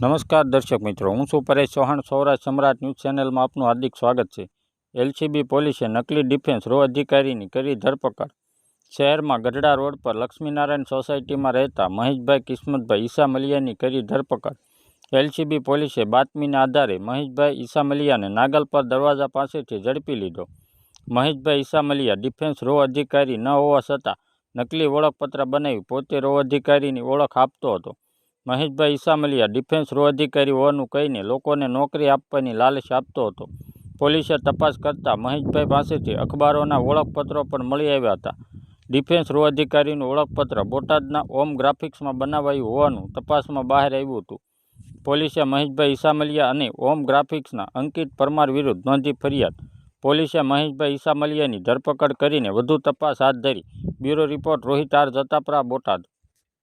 નમસ્કાર દર્શક મિત્રો, હું છું પરેશ ચૌહાણ, સૌરાષ્ટ્ર સમ્રાટ ન્યૂઝ ચેનલમાં આપનું હાર્દિક સ્વાગત છે. એલસીબી પોલીસે નકલી ડિફેન્સ રો અધિકારીની કરી ધરપકડ. શહેરમાં ગઢડા રોડ પર લક્ષ્મીનારાયણ સોસાયટીમાં રહેતા મહેશભાઈ કિસ્મતભાઈ ઈસા મલિયાની કરી ધરપકડ. એલસીબી પોલીસે બાતમીના આધારે મહેશભાઈ ઈસા મલિયાને નાગલપર દરવાજા પાસેથી ઝડપી લીધો. મહેશભાઈ ઈસા મલિયા ડિફેન્સ રો અધિકારી ન હોવા છતાં નકલી ઓળખપત્ર બનાવી પોતે રો અધિકારીની ઓળખ આપતો હતો. મહેશભાઈ ઈસામલિયા ડિફેન્સ રો અધિકારી હોવાનું કહીને લોકોને નોકરી આપવાની લાલચ આપતો હતો. પોલીસે તપાસ કરતાં મહેશભાઈ પાસેથી અખબારોના ઓળખપત્રો પણ મળી આવ્યા હતા. ડિફેન્સ રો અધિકારીનું ઓળખપત્ર બોટાદના ઓમ ગ્રાફિક્સમાં બનાવાયું હોવાનું તપાસમાં બહાર આવ્યું હતું. પોલીસે મહેશભાઈ ઈસામલિયા અને ઓમ ગ્રાફિક્સના અંકિત પરમાર વિરુદ્ધ નોંધી ફરિયાદ. પોલીસે મહેશભાઈ ઈસામલિયાની ધરપકડ કરીને વધુ તપાસ હાથ ધરી. Bureau report Rohit R Jatapara Botad.